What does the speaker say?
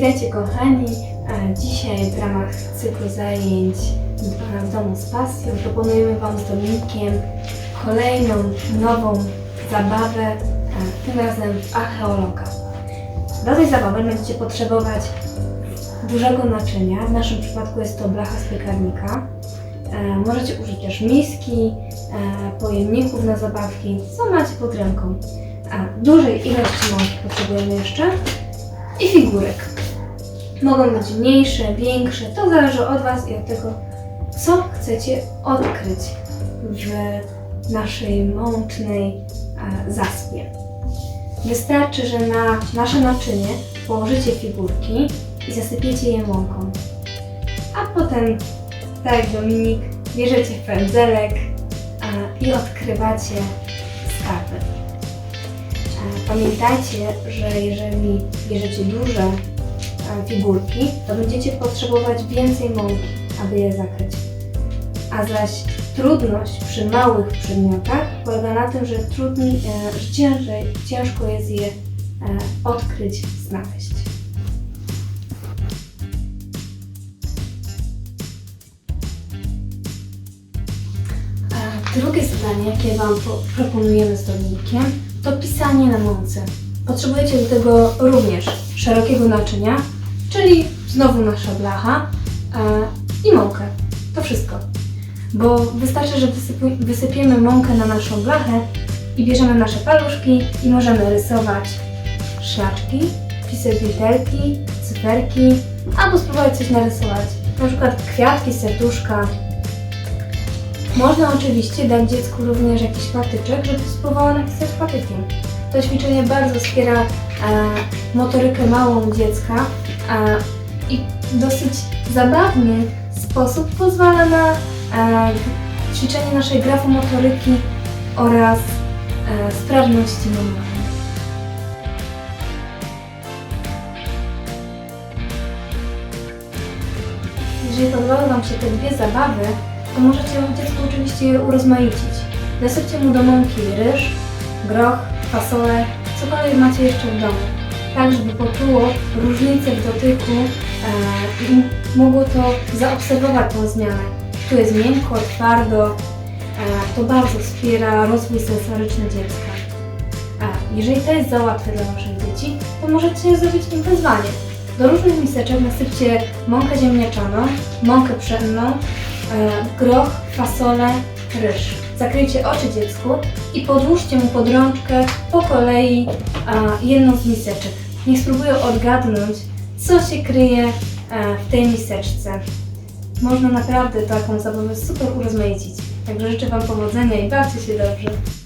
Witajcie kochani. Dzisiaj w ramach cyklu zajęć w domu z pasją proponujemy Wam z Dominikiem kolejną nową zabawę, tym razem w archeologa. Do tej zabawy będziecie potrzebować dużego naczynia, w naszym przypadku jest to blacha z piekarnika. E, Możecie użyć też miski, e, pojemników na zabawki, co macie pod ręką. A dużej ilości mąki potrzebujemy jeszcze i figurek. Mogą być mniejsze, większe, to zależy od Was i od tego, co chcecie odkryć w naszej mącznej e, zaspie. Wystarczy, że na nasze naczynie położycie figurki i zasypiecie je mąką. A potem, tak jak Dominik, bierzecie pędzelek e, i odkrywacie skarby. E, Pamiętajcie, że jeżeli bierzecie duże figurki, to będziecie potrzebować więcej mąki, aby je zakryć. A zaś trudność przy małych przedmiotach polega na tym, że, trudniej, e, że ciężej, ciężko jest je e, odkryć, znaleźć. E, Drugie zadanie, jakie Wam po- proponujemy z Dominikiem, to pisanie na mące. Potrzebujecie do tego również szerokiego naczynia, czyli znowu nasza blacha e, i mąkę. To wszystko. Bo wystarczy, że wysypiemy mąkę na naszą blachę i bierzemy nasze paluszki i możemy rysować szlaczki, pisać literki, cyferki, albo spróbować coś narysować. Na przykład kwiatki, serduszka, można oczywiście dać dziecku również jakiś patyczek, żeby spróbowało napisać patykiem. To ćwiczenie bardzo wspiera e, motorykę małą dziecka e, i dosyć zabawny sposób pozwala na e, ćwiczenie naszej grafomotoryki oraz e, sprawności motoryki. Jeżeli podobały Wam się te dwie zabawy, to możecie dziecku oczywiście je urozmaicić. Nasypcie mu do mąki ryż, groch, fasolę, cokolwiek macie jeszcze w domu. Tak, żeby poczuło różnicę w dotyku e, i mogło to zaobserwować tą zmianę. Tu jest miękko, twardo. E, to bardzo wspiera rozwój sensoryczny dziecka. A jeżeli to jest za łatwe dla Waszych dzieci, to możecie zrobić im wyzwanie. Do różnych miseczek nasypcie mąkę ziemniaczaną, mąkę pszenną, e, groch, fasolę, ryż. Zakryjcie oczy dziecku i podłóżcie mu pod rączkę po kolei a, jedną z miseczek. Niech spróbują odgadnąć, co się kryje e, w tej miseczce. Można naprawdę taką zabawę super urozmaicić. Także życzę Wam powodzenia i bawcie się dobrze.